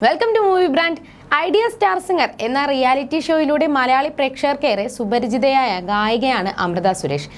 Welcome to movie brand idea star singer എന്ന reality ഷോയിലൂടെ മലയാളി പ്രേക്ഷകർക്കേറെ സുപരിചിതയായ ഗായികയാണ് അമൃത സുരേഷ്.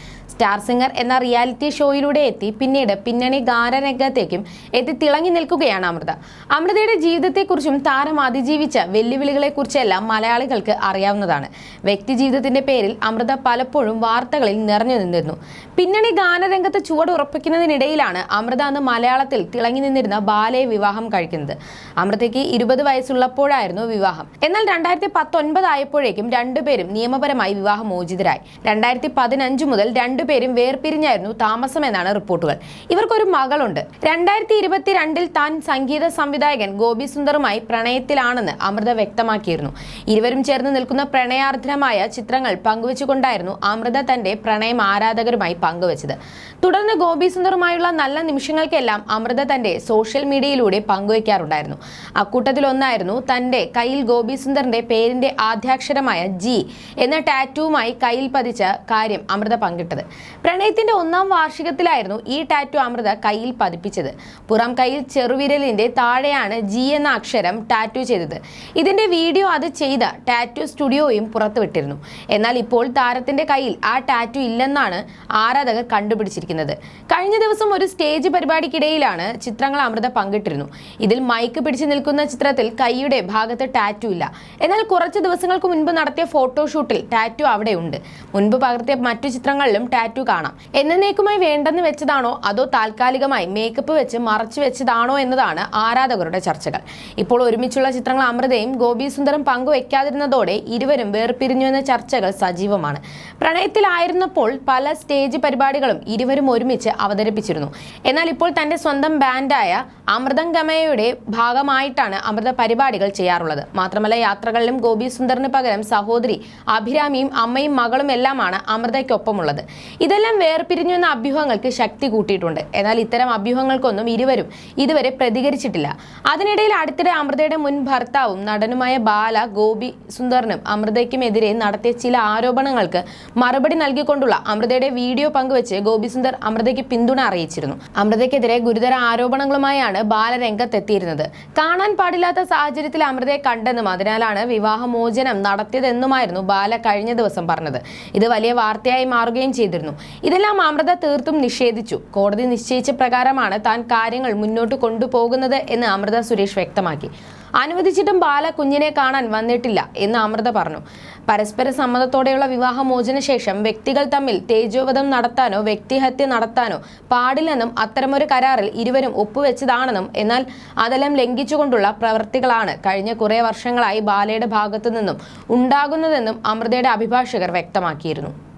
സ്റ്റാർ സിംഗർ എന്ന റിയാലിറ്റി ഷോയിലൂടെ എത്തി. പിന്നീട് പിന്നണി ഗാനരംഗത്തേക്കും എത്തി തിളങ്ങി നിൽക്കുകയാണ് അമൃത. അമൃതയുടെ ജീവിതത്തെക്കുറിച്ചും താരം അതിജീവിച്ച വെല്ലുവിളികളെക്കുറിച്ചെല്ലാം മലയാളികൾക്ക് അറിയാവുന്നതാണ്. വ്യക്തി ജീവിതത്തിന്റെ പേരിൽ അമൃത പലപ്പോഴും വാർത്തകളിൽ നിറഞ്ഞു നിന്നിരുന്നു. പിന്നണി ഗാനരംഗത്ത് ചുവടുറപ്പിക്കുന്നതിനിടയിലാണ് അമൃത അന്ന് മലയാളത്തിൽ തിളങ്ങി നിന്നിരുന്ന ബാലയെ വിവാഹം കഴിക്കുന്നത്. അമൃതയ്ക്ക് ഇരുപത് വയസ്സുള്ളപ്പോഴായിരുന്നു വിവാഹം. എന്നാൽ രണ്ടായിരത്തി പത്തൊൻപത് ആയപ്പോഴേക്കും രണ്ടുപേരും നിയമപരമായി വിവാഹമോചിതരായി. രണ്ടായിരത്തി പതിനഞ്ച് മുതൽ രണ്ടുപേരും വേർപിരിഞ്ഞായിരുന്നു താമസമെന്നാണ് റിപ്പോർട്ടുകൾ. ഇവർക്കൊരു മകളുണ്ട്. രണ്ടായിരത്തി ഇരുപത്തിരണ്ടിൽ താൻ സംഗീത സംവിധായകൻ ഗോപി സുന്ദറുമായി പ്രണയത്തിലാണെന്ന് അമൃത വ്യക്തമാക്കിയിരുന്നു. ഇരുവരും ചേർന്ന് നിൽക്കുന്ന പ്രണയാർദ്രമായ ചിത്രങ്ങൾ പങ്കുവച്ചുകൊണ്ടായിരുന്നു അമൃത തന്റെ പ്രണയം ആരാധകരുമായി പങ്കുവച്ചത്. തുടർന്ന് ഗോപി സുന്ദറുമായുള്ള നല്ല നിമിഷങ്ങൾക്കെല്ലാം അമൃത തന്റെ സോഷ്യൽ മീഡിയയിലൂടെ പങ്കുവയ്ക്കാറുണ്ടായിരുന്നു. അക്കൂട്ടത്തിലൊന്നായിരുന്നു തന്റെ കയ്യിൽ ഗോപി സുന്ദറിന്റെ പേരിന്റെ ആദ്യാക്ഷരമായ ജി എന്ന ടാറ്റുവുമായി കയ്യിൽ പതിച്ച കാര്യം അമൃത പങ്കിട്ടത്. പ്രണയത്തിന്റെ ഒന്നാം വാർഷികത്തിലായിരുന്നു ഈ ടാറ്റു അമൃത കയ്യിൽ പതിപ്പിച്ചത്. പുറം കയ്യിൽ ചെറുവിരലിന്റെ താഴെയാണ് ജി എന്ന അക്ഷരം ടാറ്റു ചെയ്തത്. ഇതിന്റെ വീഡിയോ അത് ചെയ്ത ടാറ്റു സ്റ്റുഡിയോയും പുറത്തുവിട്ടിരുന്നു. എന്നാൽ ഇപ്പോൾ താരത്തിന്റെ കയ്യിൽ ആ ടാറ്റു ഇല്ലെന്നാണ് ആരാധകർ കണ്ടുപിടിച്ചിരിക്കുന്നത്. കഴിഞ്ഞ ദിവസം ഒരു സ്റ്റേജ് പരിപാടിക്കിടയിലാണ് ചിത്രങ്ങൾ അമൃത പങ്കിട്ടിരുന്നു. ഇതിൽ മൈക്ക് പിടിച്ചു നിൽക്കുന്ന ചിത്രത്തിൽ കൈയുടെ ഭാഗത്ത് ടാറ്റു ഇല്ല. എന്നാൽ കുറച്ച് ദിവസങ്ങൾക്ക് മുൻപ് നടത്തിയ ഫോട്ടോഷൂട്ടിൽ ടാറ്റു അവിടെയുണ്ട്. മുൻപ് പകർത്തിയ മറ്റു ചിത്രങ്ങളിലും ടാറ്റു കാണാം. എന്നേക്കുമായി വേണ്ടെന്ന് വെച്ചതാണോ? അതോ താൽക്കാലികമായി മേക്കപ്പ് വെച്ച് മറച്ചു വെച്ചതാണോ എന്നതാണ് ആരാധകരുടെ ചർച്ചകൾ. ഇപ്പോൾ ഒരുമിച്ചുള്ള ചിത്രങ്ങൾ അമൃതയും ഗോപി സുന്ദറും പങ്കുവെക്കാതിരുന്നതോടെ ഇരുവരും വേർപിരിഞ്ഞു എന്ന ചർച്ചകൾ സജീവമാണ്. പ്രണയത്തിലായിരുന്നപ്പോൾ പല സ്റ്റേജ് പരിപാടികളും ഇരുവരും ഒരുമിച്ച് അവതരിപ്പിച്ചിരുന്നു. എന്നാൽ ഇപ്പോൾ തന്റെ സ്വന്തം ബാൻഡായ അമൃതം ഗമയയുടെ ഭാഗമായിട്ടാണ് അമൃത പരിപാടികൾ ചെയ്യാറുള്ളത്. മാത്രമല്ല യാത്രകളിലും ഗോപി സുന്ദറിന് പകരം സഹോദരി അഭിരാമിയും അമ്മയും മകളും എല്ലാമാണ് അമൃതയ്ക്കൊപ്പമുള്ളത്. ഇതെല്ലാം വേർപിരിഞ്ഞു എന്ന അഭ്യൂഹങ്ങൾക്ക് ശക്തി കൂട്ടിയിട്ടുണ്ട്. എന്നാൽ ഇത്തരം അഭ്യൂഹങ്ങൾക്കൊന്നും ഇരുവരും ഇതുവരെ പ്രതികരിച്ചിട്ടില്ല. അതിനിടയിൽ അടുത്തിടെ അമൃതയുടെ മുൻ ഭർത്താവും നടനുമായ ബാല ഗോപി സുന്ദറിനും അമൃതയ്ക്കുമെതിരെ നടത്തിയ ചില ആരോപണങ്ങൾക്ക് മറുപടി നൽകിക്കൊണ്ടുള്ള അമൃതയുടെ വീഡിയോ പങ്കുവച്ച് ഗോപി സുന്ദർ അമൃതയ്ക്ക് പിന്തുണ അറിയിച്ചിരുന്നു. അമൃതയ്ക്കെതിരെ ഗുരുതര ആരോപണങ്ങളുമായാണ് ബാല രംഗത്തെത്തിയിരുന്നത്. കാണാൻ പാടില്ലാത്ത സാഹചര്യത്തിൽ അമൃതയെ കണ്ടെന്നും അതിനാലാണ് വിവാഹമോചനം നടത്തിയതെന്നുമായിരുന്നു ബാല കഴിഞ്ഞ ദിവസം പറഞ്ഞത്. ഇത് വലിയ വാർത്തയായി മാറുകയും ചെയ്തിരുന്നു. ഇതെല്ലാം അമൃത തീർത്തും നിഷേധിച്ചു. കോടതി നിശ്ചയിച്ച പ്രകാരമാണ് താൻ കാര്യങ്ങൾ മുന്നോട്ട് കൊണ്ടുപോകുന്നത് എന്ന് അമൃത സുരേഷ് വ്യക്തമാക്കി. അനുവദിച്ചിട്ടും ബാല കുഞ്ഞിനെ കാണാൻ വന്നിട്ടില്ല എന്ന് അമൃത പറഞ്ഞു. പരസ്പര സമ്മതത്തോടെയുള്ള വിവാഹമോചന ശേഷം വ്യക്തികൾ തമ്മിൽ തേജോവധം നടത്താനോ വ്യക്തിഹത്യ നടത്താനോ പാടില്ലെന്നും അത്തരമൊരു കരാറിൽ ഇരുവരും ഒപ്പുവെച്ചതാണെന്നും എന്നാൽ അതെല്ലാം ലംഘിച്ചുകൊണ്ടുള്ള പ്രവൃത്തികളാണ് കഴിഞ്ഞ കുറേ വർഷങ്ങളായി ബാലയുടെ ഭാഗത്തു നിന്നും ഉണ്ടാകുന്നതെന്നും അമൃതയുടെ അഭിഭാഷകർ വ്യക്തമാക്കിയിരുന്നു.